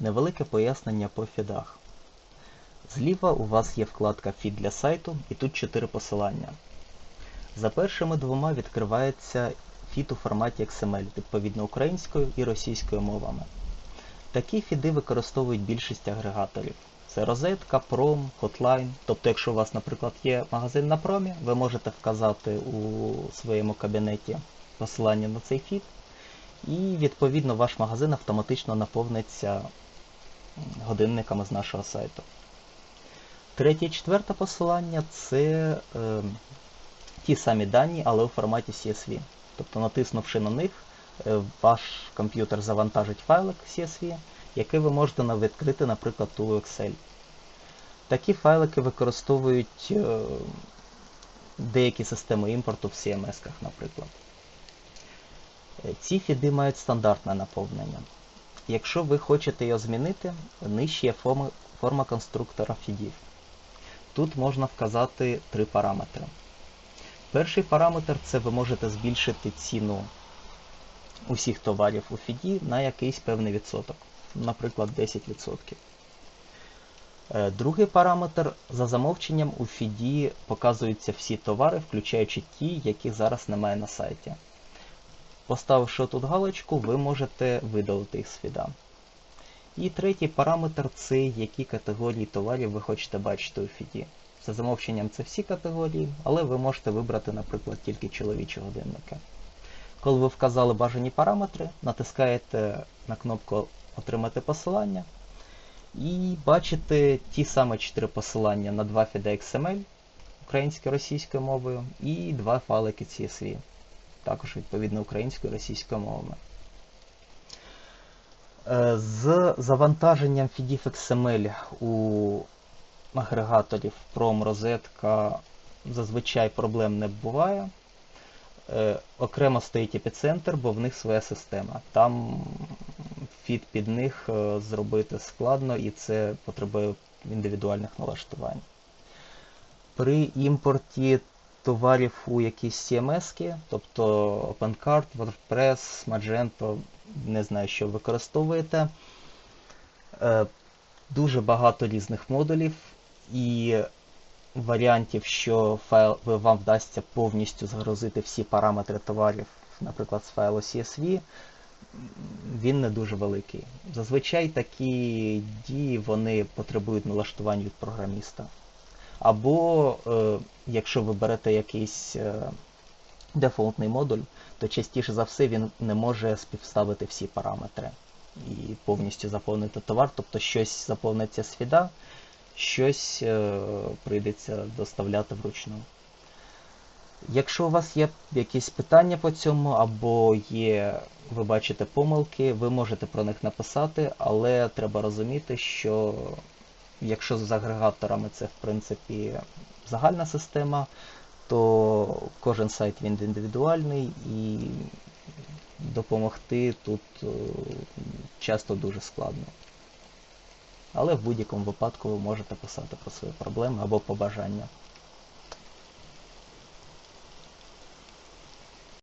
Невелике пояснення по фідах. Зліва у вас є вкладка Фід для сайту, і тут 4 посилання. За першими двома відкривається фід у форматі XML, відповідно українською і російською мовами. Такі фіди використовують більшість агрегаторів. Це розетка, пром, Hotline. Тобто, якщо у вас, наприклад, є магазин на промі, ви можете вказати у своєму кабінеті посилання на цей фід, і відповідно ваш магазин автоматично наповниться годинниками з нашого сайту. Третє і четверте посилання це е, ті самі дані, але у форматі CSV. Тобто, натиснувши на них, е, ваш комп'ютер завантажить файлик CSV, який ви можете відкрити, наприклад, у Excel. Такі файлики використовують е, деякі системи імпорту в CMS-ках, наприклад. Ці фіди мають стандартне наповнення. Якщо ви хочете його змінити, нижче є форма, конструктора фідів. Тут можна вказати три параметри. Перший параметр це ви можете збільшити ціну усіх товарів у фіді на якийсь певний відсоток, наприклад, 10%. Другий параметр за замовченням у фіді показуються всі товари, включаючи ті, яких зараз немає на сайті. Поставивши тут галочку, ви можете видалити їх з фіда. І третій параметр це які категорії товарів ви хочете бачити у фіді. За замовченням це всі категорії, але ви можете вибрати, наприклад, тільки чоловічі годинники. Коли ви вказали бажані параметри, натискаєте на кнопку Отримати посилання і бачите ті самі 4 посилання на два фіда XML українською російською мовою і два файлики CSV, також відповідно українською і російською мовами. З завантаженням фідів XML у агрегаторів Prom, розетка зазвичай проблем не буває. Е, окремо стоїть епіцентр, бо в них своя система. Там фід під них е, зробити складно і це потребує індивідуальних налаштувань. При імпорті товарів у якісь CMS, тобто OpenCart, WordPress, Magento, не знаю, що використовуєте. Е, дуже багато різних модулів і варіантів, що файл вам вдасться повністю загрузити всі параметри товарів, наприклад, з файлу CSV, він не дуже великий. Зазвичай такі дії вони потребують налаштувань від програміста. Або, е, якщо ви берете якийсь е, дефолтний модуль, то частіше за все він не може співставити всі параметри і повністю заповнити товар, тобто щось заповниться з щось е, прийдеться доставляти вручну. Якщо у вас є якісь питання по цьому, або є, ви бачите помилки, ви можете про них написати, але треба розуміти, що якщо з агрегаторами це в принципі загальна система, то кожен сайт він індивідуальний і допомогти тут е, часто дуже складно. Але в будь-якому випадку ви можете писати про свої проблеми або побажання.